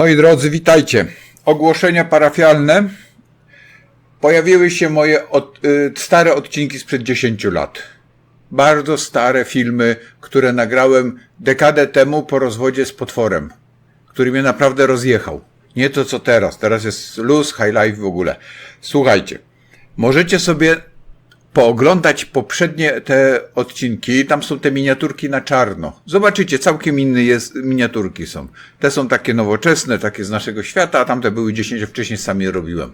Moi drodzy, witajcie. Ogłoszenia parafialne. Pojawiły się moje od, y, stare odcinki sprzed 10 lat. Bardzo stare filmy, które nagrałem dekadę temu po rozwodzie z potworem, który mnie naprawdę rozjechał. Nie to co teraz. Teraz jest luz, high life w ogóle. Słuchajcie, możecie sobie pooglądać poprzednie te odcinki, tam są te miniaturki na czarno. Zobaczycie, całkiem inne jest, miniaturki są. Te są takie nowoczesne, takie z naszego świata, a tamte były 10 lat wcześniej sami je robiłem.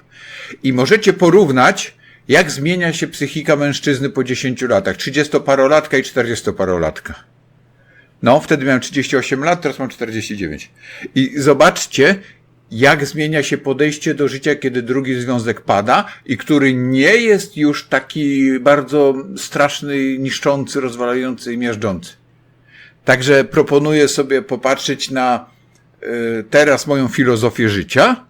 I możecie porównać, jak zmienia się psychika mężczyzny po 10 latach. 30-parolatka i 40-parolatka. No, wtedy miałem 38 lat, teraz mam 49. I zobaczcie, jak zmienia się podejście do życia, kiedy drugi związek pada i który nie jest już taki bardzo straszny, niszczący, rozwalający i miażdżący. Także proponuję sobie popatrzeć na y, teraz moją filozofię życia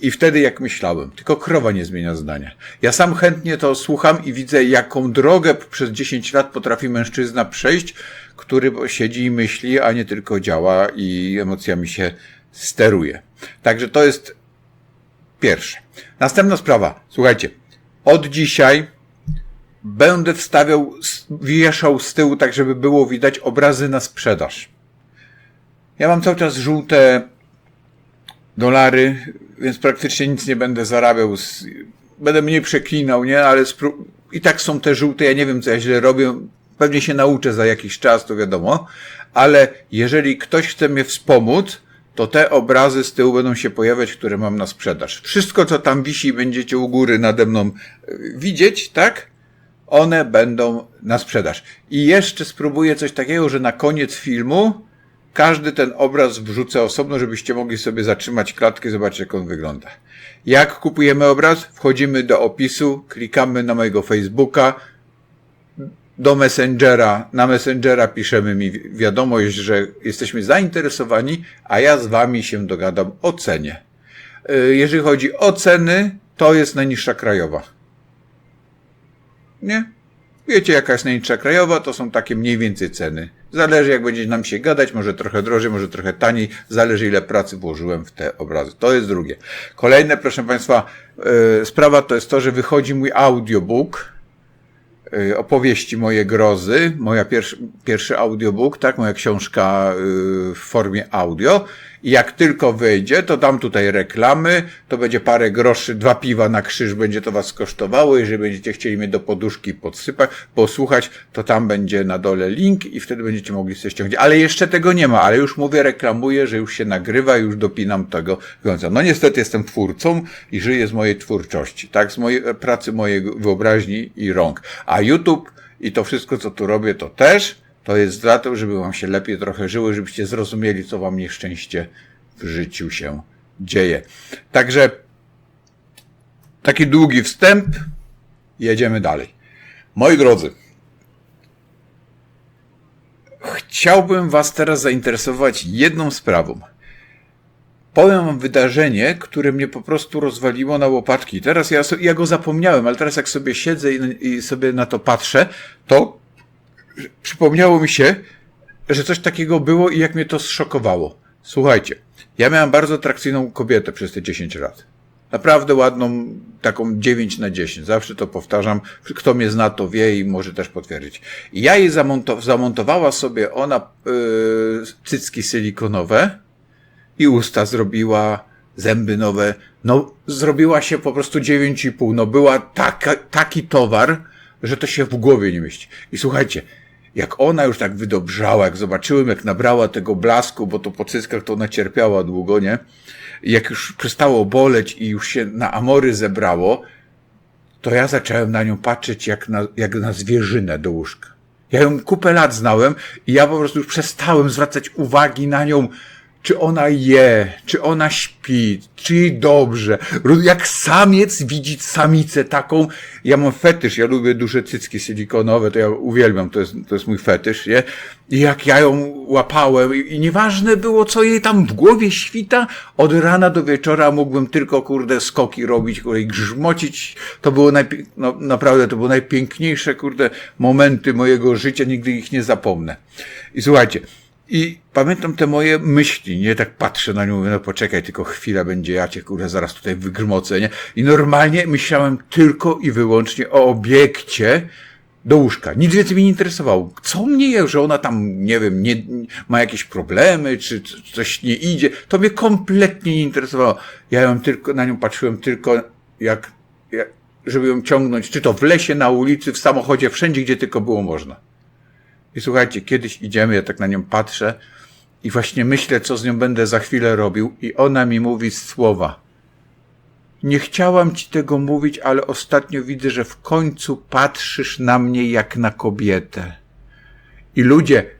i wtedy jak myślałem. Tylko krowa nie zmienia zdania. Ja sam chętnie to słucham i widzę, jaką drogę przez 10 lat potrafi mężczyzna przejść, który siedzi i myśli, a nie tylko działa i emocjami się steruje. Także to jest pierwsze. Następna sprawa. Słuchajcie, od dzisiaj będę wstawiał, wieszał z tyłu, tak żeby było widać obrazy na sprzedaż. Ja mam cały czas żółte dolary, więc praktycznie nic nie będę zarabiał. Z, będę mniej przeklinał, nie? Ale spró- i tak są te żółte, ja nie wiem, co ja źle robię. Pewnie się nauczę za jakiś czas, to wiadomo. Ale jeżeli ktoś chce mnie wspomóc, to te obrazy z tyłu będą się pojawiać, które mam na sprzedaż. Wszystko, co tam wisi, będziecie u góry nade mną widzieć, tak? One będą na sprzedaż. I jeszcze spróbuję coś takiego, że na koniec filmu każdy ten obraz wrzucę osobno, żebyście mogli sobie zatrzymać klatkę zobaczyć, jak on wygląda. Jak kupujemy obraz? Wchodzimy do opisu, klikamy na mojego Facebooka, do Messengera, na Messengera piszemy mi wiadomość, że jesteśmy zainteresowani, a ja z wami się dogadam o cenie. Jeżeli chodzi o ceny, to jest najniższa krajowa. Nie? Wiecie, jaka jest najniższa krajowa, to są takie mniej więcej ceny. Zależy, jak będzie nam się gadać, może trochę drożej, może trochę taniej, zależy, ile pracy włożyłem w te obrazy. To jest drugie. Kolejne, proszę Państwa, yy, sprawa to jest to, że wychodzi mój audiobook, opowieści moje grozy, moja pierwszy, pierwszy audiobook, tak, moja książka yy, w formie audio. I jak tylko wyjdzie, to dam tutaj reklamy, to będzie parę groszy, dwa piwa na krzyż będzie to was kosztowało. Jeżeli będziecie chcieli mnie do poduszki podsypać, posłuchać, to tam będzie na dole link i wtedy będziecie mogli sobie ściągnąć. Ale jeszcze tego nie ma, ale już mówię, reklamuję, że już się nagrywa, już dopinam tego końca. No niestety jestem twórcą i żyję z mojej twórczości, tak, z mojej pracy, mojej wyobraźni i rąk. A YouTube i to wszystko, co tu robię, to też, to jest to, żeby wam się lepiej trochę żyło, żebyście zrozumieli, co wam nieszczęście w życiu się dzieje. Także taki długi wstęp, jedziemy dalej. Moi drodzy, chciałbym was teraz zainteresować jedną sprawą. Powiem wam wydarzenie, które mnie po prostu rozwaliło na łopatki. Teraz ja, ja go zapomniałem, ale teraz jak sobie siedzę i, i sobie na to patrzę, to przypomniało mi się, że coś takiego było i jak mnie to zszokowało. Słuchajcie, ja miałem bardzo atrakcyjną kobietę przez te 10 lat. Naprawdę ładną, taką 9 na 10. Zawsze to powtarzam. Kto mnie zna, to wie i może też potwierdzić. I ja jej zamontow- zamontowała sobie ona yy, cycki silikonowe i usta zrobiła, zęby nowe. No, zrobiła się po prostu 9,5. No, była taka, taki towar, że to się w głowie nie mieści. I słuchajcie, jak ona już tak wydobrzała, jak zobaczyłem, jak nabrała tego blasku, bo to po cyckach to ona cierpiała długo, nie? Jak już przestało boleć i już się na amory zebrało, to ja zacząłem na nią patrzeć jak na, jak na zwierzynę do łóżka. Ja ją kupę lat znałem i ja po prostu już przestałem zwracać uwagi na nią, czy ona je, czy ona śpi, czy jej dobrze. Jak samiec widzi samicę taką, ja mam fetysz, ja lubię duże cycki silikonowe, to ja uwielbiam, to jest, to jest mój fetysz, nie? I jak ja ją łapałem i, i nieważne było, co jej tam w głowie świta, od rana do wieczora mógłbym tylko, kurde, skoki robić, kurde, grzmocić. To było najpie- no, naprawdę, to były najpiękniejsze, kurde, momenty mojego życia, nigdy ich nie zapomnę. I słuchajcie, I pamiętam te moje myśli, nie? Tak patrzę na nią, mówię, no poczekaj, tylko chwila będzie, ja cię, kurde, zaraz tutaj wygrzmocę, nie? I normalnie myślałem tylko i wyłącznie o obiekcie do łóżka. Nic więcej mnie nie interesowało. Co mnie że ona tam, nie wiem, nie, ma jakieś problemy, czy c- coś nie idzie. To mnie kompletnie nie interesowało. Ja ją tylko, na nią patrzyłem tylko jak, jak żeby ją ciągnąć, czy to w lesie, na ulicy, w samochodzie, wszędzie, gdzie tylko było można. I słuchajcie, kiedyś idziemy, ja tak na nią patrzę i właśnie myślę, co z nią będę za chwilę robił i ona mi mówi słowa. Nie chciałam ci tego mówić, ale ostatnio widzę, że w końcu patrzysz na mnie jak na kobietę. I ludzie,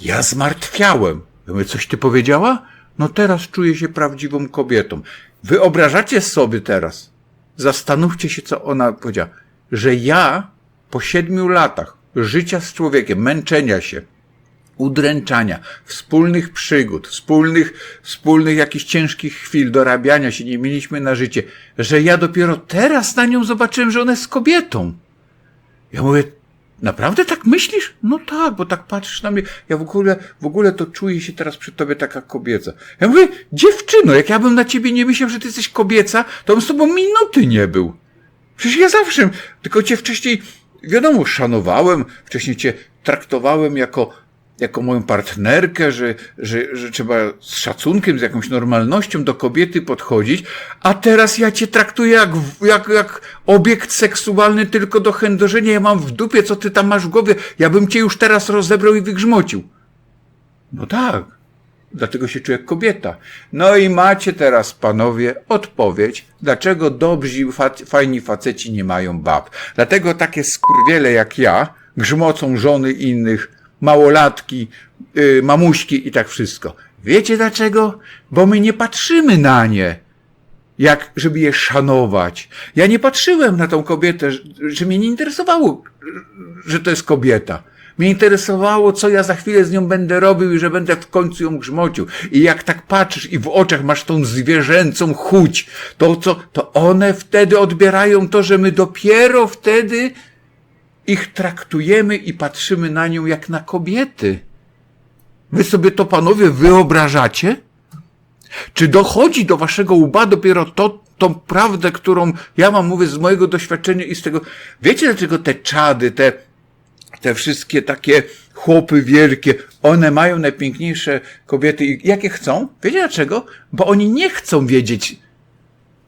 ja zmartwiałem. Ja mówię, coś ty powiedziała? No teraz czuję się prawdziwą kobietą. Wyobrażacie sobie teraz, zastanówcie się, co ona powiedziała, że ja po siedmiu latach życia z człowiekiem, męczenia się, udręczania, wspólnych przygód, wspólnych, wspólnych jakichś ciężkich chwil, dorabiania się, nie mieliśmy na życie, że ja dopiero teraz na nią zobaczyłem, że ona jest kobietą. Ja mówię, naprawdę tak myślisz? No tak, bo tak patrzysz na mnie. Ja w ogóle, w ogóle to czuję się teraz przy tobie taka kobieca. Ja mówię, dziewczyno, jak ja bym na ciebie nie myślał, że ty jesteś kobieca, to bym z tobą minuty nie był. Przecież ja zawsze, tylko cię wcześniej, wiadomo, szanowałem, wcześniej cię traktowałem jako, jako moją partnerkę, że, że, że trzeba z szacunkiem, z jakąś normalnością do kobiety podchodzić, a teraz ja cię traktuję jak, jak, jak obiekt seksualny tylko do chędożenia. Ja mam w dupie, co ty tam masz w głowie. Ja bym cię już teraz rozebrał i wygrzmocił. No tak. Dlatego się czuję jak kobieta. No i macie teraz, panowie, odpowiedź, dlaczego dobrzy, fajni faceci nie mają bab. Dlatego takie skurwiele jak ja grzmocą żony innych, małolatki, yy, mamuśki i tak wszystko. Wiecie dlaczego? Bo my nie patrzymy na nie jak, żeby je szanować. Ja nie patrzyłem na tą kobietę, że mnie nie interesowało, że to jest kobieta. Mnie interesowało, co ja za chwilę z nią będę robił i że będę w końcu ją grzmocił. I jak tak patrzysz i w oczach masz tą zwierzęcą chuć, to co, to one wtedy odbierają to, że my dopiero wtedy ich traktujemy i patrzymy na nią jak na kobiety. Wy sobie to panowie wyobrażacie? Czy dochodzi do waszego łba dopiero to, tą prawdę, którą ja mam, mówię, z mojego doświadczenia i z tego. Wiecie, dlaczego te czady, te, te wszystkie takie chłopy wielkie, one mają najpiękniejsze kobiety jakie chcą? Wiecie dlaczego? Bo oni nie chcą wiedzieć,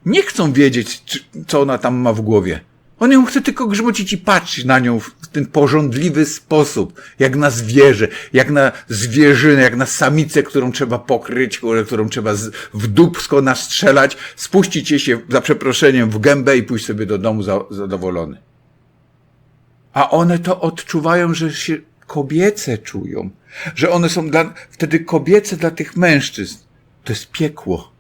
nie chcą wiedzieć, co ona tam ma w głowie. On ją chce tylko grzmocić i patrzeć na nią w ten porządliwy sposób, jak na zwierzę, jak na zwierzynę, jak na samicę, którą trzeba pokryć, którą- trzeba w dupsko nastrzelać, spuścić jej się, za przeproszeniem, w gębę i pójść sobie do domu za, zadowolony. A one to odczuwają, że się kobiece czują, że one są dla, wtedy kobiece dla tych mężczyzn. To jest piekło.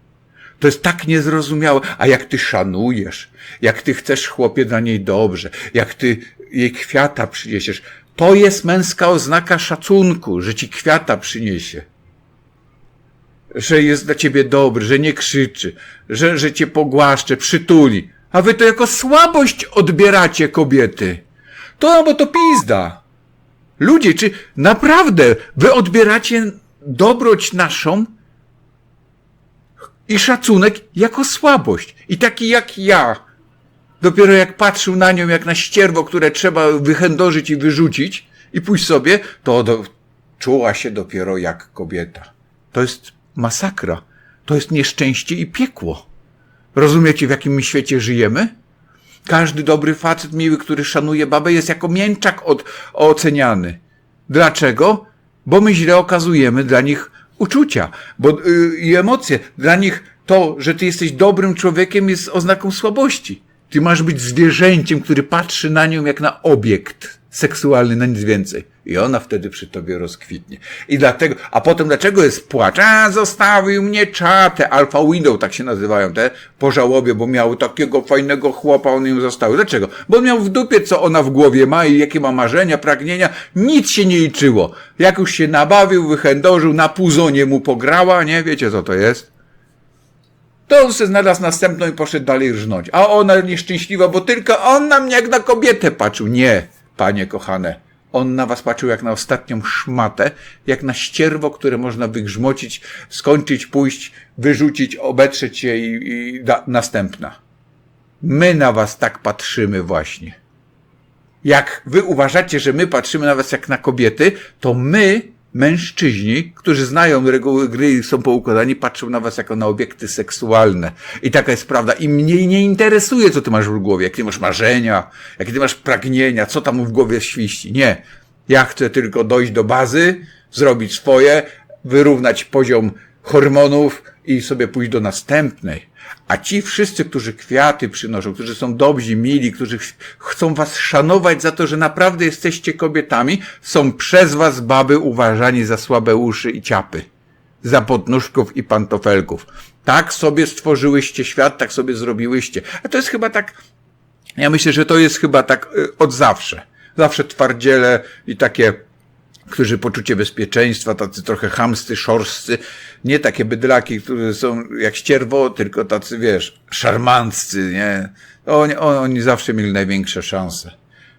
To jest tak niezrozumiałe. A jak ty szanujesz, jak ty chcesz chłopie dla niej dobrze, jak ty jej kwiata przyniesiesz, to jest męska oznaka szacunku, że ci kwiata przyniesie. Że jest dla ciebie dobry, że nie krzyczy, że, że cię pogłaszcze, przytuli. A wy to jako słabość odbieracie kobiety. To, bo to pizda. Ludzie, czy naprawdę wy odbieracie dobroć naszą i szacunek jako słabość. I taki jak ja, dopiero jak patrzył na nią jak na ścierwo, które trzeba wychędożyć i wyrzucić i pójść sobie, to do, czuła się dopiero jak kobieta. To jest masakra. To jest nieszczęście i piekło. Rozumiecie, w jakim świecie żyjemy? Każdy dobry facet miły, który szanuje babę, jest jako mięczak od, oceniany. Dlaczego? Bo my źle okazujemy dla nich uczucia bo, y, i emocje. Dla nich to, że ty jesteś dobrym człowiekiem, jest oznaką słabości. Ty masz być zwierzęciem, który patrzy na nią jak na obiekt seksualny, na nic więcej. I ona wtedy przy tobie rozkwitnie. I dlatego, a potem dlaczego jest płacz? A, zostawił mnie czatę. Alpha Window, tak się nazywają te, po żałobie, bo miał takiego fajnego chłopa, on ją zostawił. Dlaczego? Bo miał w dupie, co ona w głowie ma i jakie ma marzenia, pragnienia. Nic się nie liczyło. Jak już się nabawił, wychędożył, na puzonie mu pograła, nie? Wiecie, co to jest? To on se znalazł następną i poszedł dalej rżnąć. A ona nieszczęśliwa, bo tylko on na mnie jak na kobietę patrzył. Nie, panie kochane. On na was patrzył jak na ostatnią szmatę, jak na ścierwo, które można wygrzmocić, skończyć, pójść, wyrzucić, obetrzeć się i, i da, następna. My na was tak patrzymy właśnie. Jak wy uważacie, że my patrzymy na was jak na kobiety, to my, mężczyźni, którzy znają reguły gry i są poukładani, patrzą na was jako na obiekty seksualne. I taka jest prawda. I mnie nie interesuje, co ty masz w głowie, jakie ty masz marzenia, jakie ty masz pragnienia, co tam w głowie świści. Nie. Ja chcę tylko dojść do bazy, zrobić swoje, wyrównać poziom hormonów i sobie pójść do następnej. A ci wszyscy, którzy kwiaty przynoszą, którzy są dobrzy, mili, którzy ch- chcą was szanować za to, że naprawdę jesteście kobietami, są przez was baby uważani za słabe uszy i ciapy. Za podnóżków i pantofelków. Tak sobie stworzyłyście świat, tak sobie zrobiłyście. A to jest chyba tak, ja myślę, że to jest chyba tak y, od zawsze. Zawsze twardziele i takie którzy poczucie bezpieczeństwa, tacy trochę chamscy, szorscy, nie takie bydlaki, które są jak ścierwo, tylko tacy, wiesz, szarmanccy, nie? Oni, oni zawsze mieli największe szanse.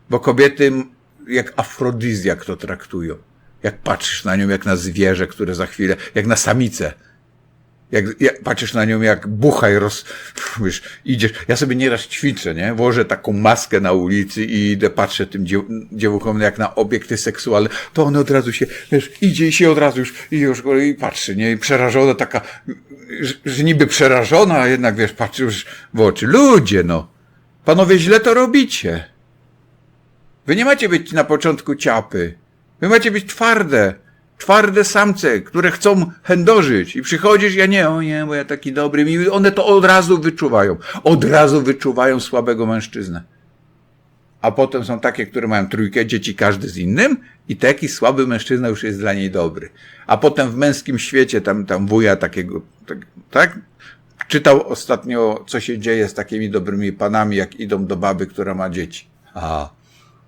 Bo kobiety jak afrodyzjak to traktują. Jak patrzysz na nią jak na zwierzę, które za chwilę, jak na samicę, jak, jak patrzysz na nią jak buchaj roz, wiesz, idziesz, ja sobie nieraz ćwiczę, nie, włożę taką maskę na ulicy i idę, patrzę tym dziew, dziewuchom jak na obiekty seksualne, to one od razu się, wiesz, idzie i się od razu już, i już i patrzy, nie, i przerażona taka, że, że niby przerażona, a jednak, wiesz, patrzy już w oczy. Ludzie, no, panowie źle to robicie. Wy nie macie być na początku ciapy. Wy macie być twarde. Twarde samce, które chcą chędożyć. I przychodzisz, ja nie, o nie, bo ja taki dobry, miły. One to od razu wyczuwają. Od razu wyczuwają słabego mężczyznę. A potem są takie, które mają trójkę dzieci, każdy z innym, i taki słaby mężczyzna już jest dla niej dobry. A potem w męskim świecie, tam, tam wuja takiego, tak, tak? Czytał ostatnio, co się dzieje z takimi dobrymi panami, jak idą do baby, która ma dzieci. A,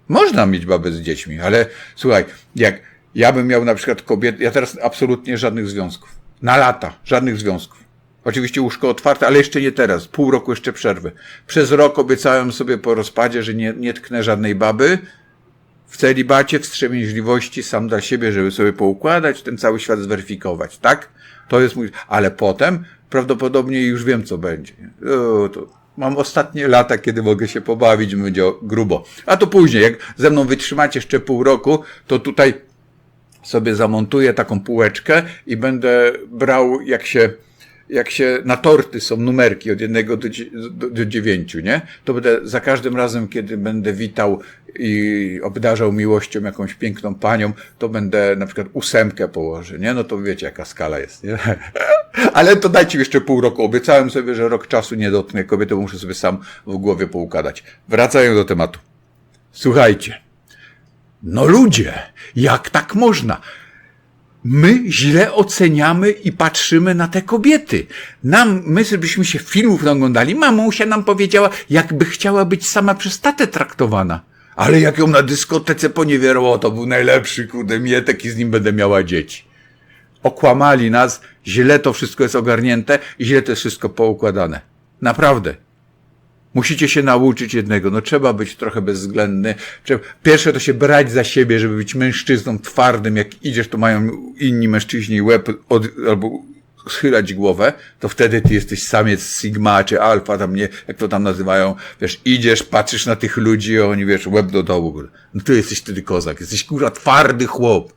można mieć babę z dziećmi, ale słuchaj, jak ja bym miał na przykład kobietę, ja teraz absolutnie żadnych związków. Na lata, żadnych związków. Oczywiście łóżko otwarte, ale jeszcze nie teraz. Pół roku jeszcze przerwy. Przez rok obiecałem sobie po rozpadzie, że nie, nie tknę żadnej baby. W celibacie, wstrzemięźliwości, sam dla siebie, żeby sobie poukładać, ten cały świat zweryfikować, tak? To jest mój, ale potem prawdopodobnie już wiem, co będzie. O, mam ostatnie lata, kiedy mogę się pobawić, będzie grubo. A to później, jak ze mną wytrzymacie jeszcze pół roku, to tutaj sobie zamontuję taką półeczkę i będę brał, jak się, jak się na torty są numerki od jednego do, do, do dziewięciu, nie? To będę za każdym razem, kiedy będę witał i obdarzał miłością jakąś piękną panią, to będę na przykład ósemkę położę, nie? No to wiecie, jaka skala jest, nie? Ale to dajcie mi jeszcze pół roku. Obiecałem sobie, że rok czasu nie dotknę kobiety, bo muszę sobie sam w głowie poukładać. Wracając do tematu. Słuchajcie. No ludzie, jak tak można? My źle oceniamy i patrzymy na te kobiety. Nam, my żebyśmy się filmów oglądali, mamusia nam powiedziała, jakby chciała być sama przez tatę traktowana. Ale jak ją na dyskotece poniewierało, to był najlepszy, kurde, mietek i z nim będę miała dzieci. Okłamali nas, źle to wszystko jest ogarnięte i źle to jest wszystko poukładane. Naprawdę. Musicie się nauczyć jednego, no trzeba być trochę bezwzględny. Pierwsze to się brać za siebie, żeby być mężczyzną twardym. Jak idziesz, to mają inni mężczyźni łeb od, albo schylać głowę, to wtedy ty jesteś samiec Sigma czy Alfa, tam nie, jak to tam nazywają. Wiesz, idziesz, patrzysz na tych ludzi, oni wiesz, łeb do dołu. No ty jesteś wtedy kozak, jesteś kurwa twardy chłop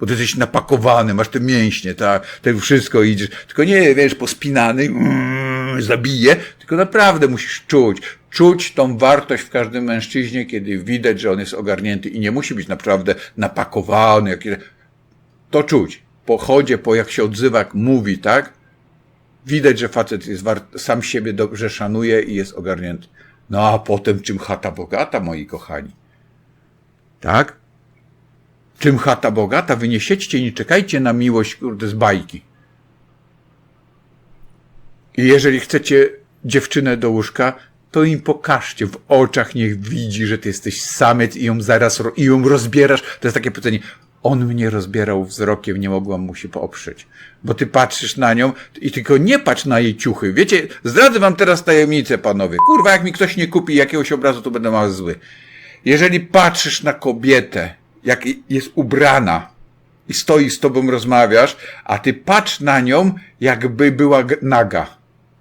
bo ty jesteś napakowany, masz te mięśnie, tak, tego wszystko idziesz, tylko nie, wiesz, pospinany, mm, zabije, tylko naprawdę musisz czuć, czuć tą wartość w każdym mężczyźnie, kiedy widać, że on jest ogarnięty i nie musi być naprawdę napakowany, to czuć, po chodzie, po jak się odzywa, jak mówi, tak, widać, że facet jest wart, sam siebie dobrze szanuje i jest ogarnięty. No a potem czym chata bogata, moi kochani. Tak? Czym chata bogata, wy nie siedźcie nie czekajcie na miłość, kurde, z bajki. I jeżeli chcecie dziewczynę do łóżka, to im pokażcie w oczach, niech widzi, że ty jesteś samiec i ją zaraz, i ją rozbierasz. To jest takie pytanie. On mnie rozbierał wzrokiem, nie mogłam mu się poprzeć. Bo ty patrzysz na nią i tylko nie patrz na jej ciuchy. Wiecie, zdradzę wam teraz tajemnicę, panowie. Kurwa, jak mi ktoś nie kupi jakiegoś obrazu, to będę mały zły. Jeżeli patrzysz na kobietę jak jest ubrana i stoi z tobą rozmawiasz, a ty patrz na nią, jakby była naga.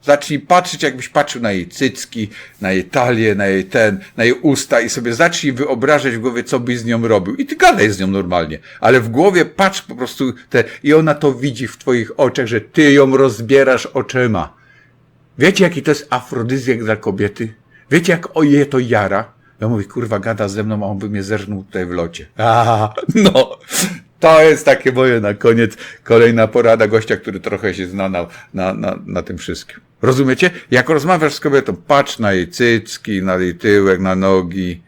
Zacznij patrzeć, jakbyś patrzył na jej cycki, na jej talię, na jej ten, na jej usta i sobie zacznij wyobrażać w głowie, co byś z nią robił. I ty gadaj z nią normalnie, ale w głowie patrz po prostu te, i ona to widzi w twoich oczach, że ty ją rozbierasz oczyma. Wiecie, jaki to jest afrodyzjak dla kobiety? Wiecie, jak o je to jara? Ja mówię, kurwa, gada ze mną, a on by mnie zerżnął tutaj w locie. A, no, to jest takie moje na koniec, kolejna porada gościa, który trochę się zna na, na, na, na tym wszystkim. Rozumiecie? Jak rozmawiasz z kobietą, patrz na jej cycki, na jej tyłek, na nogi,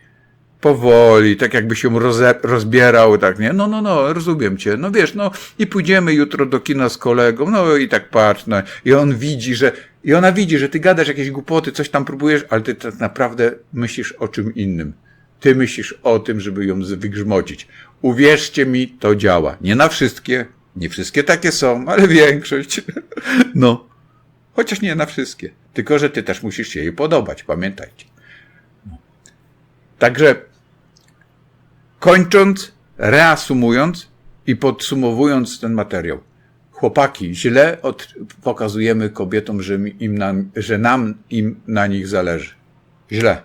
powoli, tak ją roze, rozbierał, tak, nie? No, no, no, rozumiem cię. No wiesz, no i pójdziemy jutro do kina z kolegą, no i tak patrz, no i on widzi, że, i ona widzi, że ty gadasz jakieś głupoty, coś tam próbujesz, ale ty tak naprawdę myślisz o czym innym. Ty myślisz o tym, żeby ją wygrzmocić. Uwierzcie mi, to działa. Nie na wszystkie, nie wszystkie takie są, ale większość. No. Chociaż nie na wszystkie. Tylko, że ty też musisz się jej podobać, pamiętajcie. Także kończąc, reasumując i podsumowując ten materiał. Chłopaki, źle od, pokazujemy kobietom, że, im nam, że nam im na nich zależy. Źle.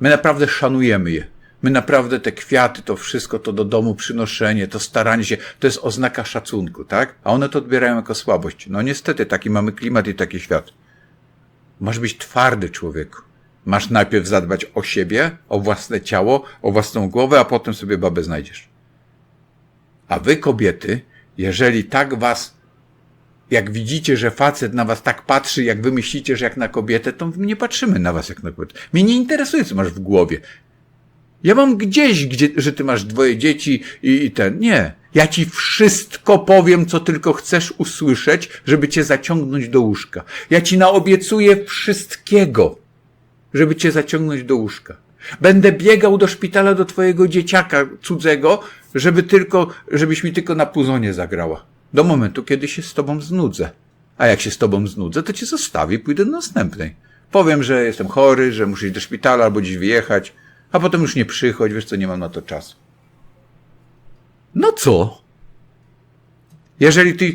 My naprawdę szanujemy je. My naprawdę te kwiaty, to wszystko, to do domu przynoszenie, to staranie się, to jest oznaka szacunku, tak? A one to odbierają jako słabość. No niestety, taki mamy klimat i taki świat. Masz być twardy człowieku. Masz najpierw zadbać o siebie, o własne ciało, o własną głowę, a potem sobie babę znajdziesz. A wy, kobiety, jeżeli tak was, jak widzicie, że facet na was tak patrzy, jak wy myślicie, że jak na kobietę, to nie patrzymy na was jak na kobietę. Mnie nie interesuje, co masz w głowie. Ja mam gdzieś, gdzie, że ty masz dwoje dzieci i, i ten. Nie. Ja ci wszystko powiem, co tylko chcesz usłyszeć, żeby cię zaciągnąć do łóżka. Ja ci naobiecuję wszystkiego, żeby cię zaciągnąć do łóżka. Będę biegał do szpitala do twojego dzieciaka cudzego, żeby tylko, żebyś mi tylko na puzonie zagrała. Do momentu, kiedy się z tobą znudzę. A jak się z tobą znudzę, to cię zostawię pójdę do następnej. Powiem, że jestem chory, że muszę iść do szpitala albo gdzieś wyjechać, a potem już nie przychodź, wiesz co, nie mam na to czasu. No co? Jeżeli ty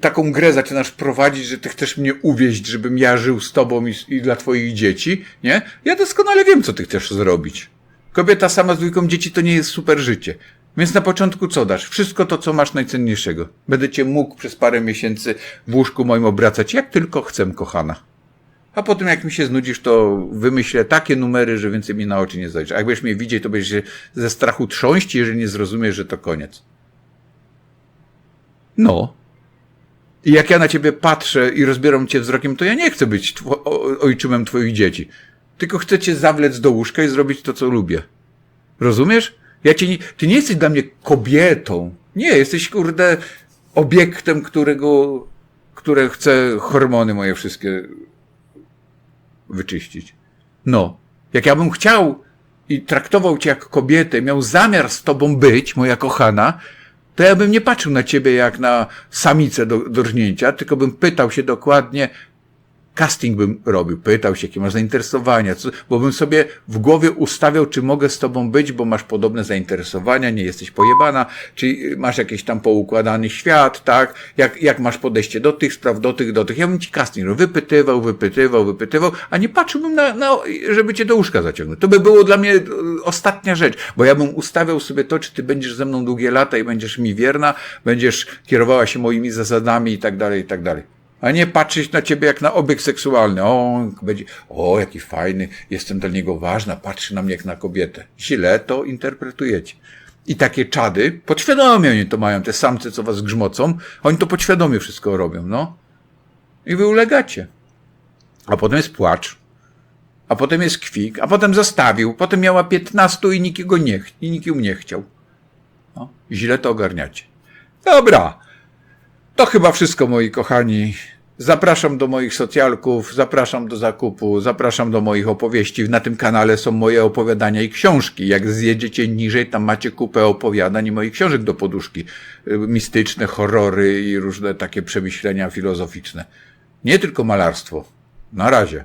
taką grę zaczynasz prowadzić, że ty chcesz mnie uwieść, żebym ja żył z tobą i, i dla twoich dzieci, nie? Ja doskonale wiem, co ty chcesz zrobić. Kobieta sama z dwójką dzieci to nie jest super życie. Więc na początku co dasz? Wszystko to, co masz najcenniejszego. Będę cię mógł przez parę miesięcy w łóżku moim obracać, jak tylko chcę, kochana. A potem jak mi się znudzisz, to wymyślę takie numery, że więcej mi na oczy nie zajdziesz. A jak będziesz mnie widzieć, to będziesz się ze strachu trząść, jeżeli nie zrozumiesz, że to koniec. No. I jak ja na ciebie patrzę i rozbieram cię wzrokiem, to ja nie chcę być ojczymem twoich dzieci. Tylko chcę cię zawlec do łóżka i zrobić to, co lubię. Rozumiesz? Ja cię nie, ty nie jesteś dla mnie kobietą. Nie, jesteś, kurde, obiektem, którego, które chce hormony moje wszystkie wyczyścić. No. Jak ja bym chciał i traktował cię jak kobietę, miał zamiar z tobą być, moja kochana, to ja bym nie patrzył na ciebie jak na samicę do, do rżnięcia, tylko bym pytał się dokładnie, casting bym robił, pytał się, jakie masz zainteresowania, co, bo bym sobie w głowie ustawiał, czy mogę z tobą być, bo masz podobne zainteresowania, nie jesteś pojebana, czy masz jakiś tam poukładany świat, tak, jak, jak masz podejście do tych spraw, do tych, do tych. Ja bym ci casting robił, wypytywał, wypytywał, wypytywał, a nie patrzyłbym na, na, żeby cię do łóżka zaciągnąć. To by było dla mnie e, ostatnia rzecz, bo ja bym ustawiał sobie to, czy ty będziesz ze mną długie lata i będziesz mi wierna, będziesz kierowała się moimi zasadami i tak dalej, i tak dalej. A nie patrzeć na ciebie jak na obiekt seksualny. O, będzie, o, jaki fajny, jestem dla niego ważna, patrzy na mnie jak na kobietę. Źle to interpretujecie. I takie czady, podświadomie oni to mają, te samce, co was grzmocą, oni to podświadomie wszystko robią, no. I wy ulegacie. A potem jest płacz. A potem jest kwik, a potem zostawił. Potem miała 15 i nikt go nie, i nikt ją nie chciał. No, źle to ogarniacie. Dobra. To chyba wszystko, moi kochani. Zapraszam do moich socjalków, zapraszam do zakupu, zapraszam do moich opowieści. Na tym kanale są moje opowiadania i książki. Jak zjedziecie niżej, tam macie kupę opowiadań i moich książek do poduszki. Y, Mistyczne, horrory i różne takie przemyślenia filozoficzne. Nie tylko malarstwo. Na razie.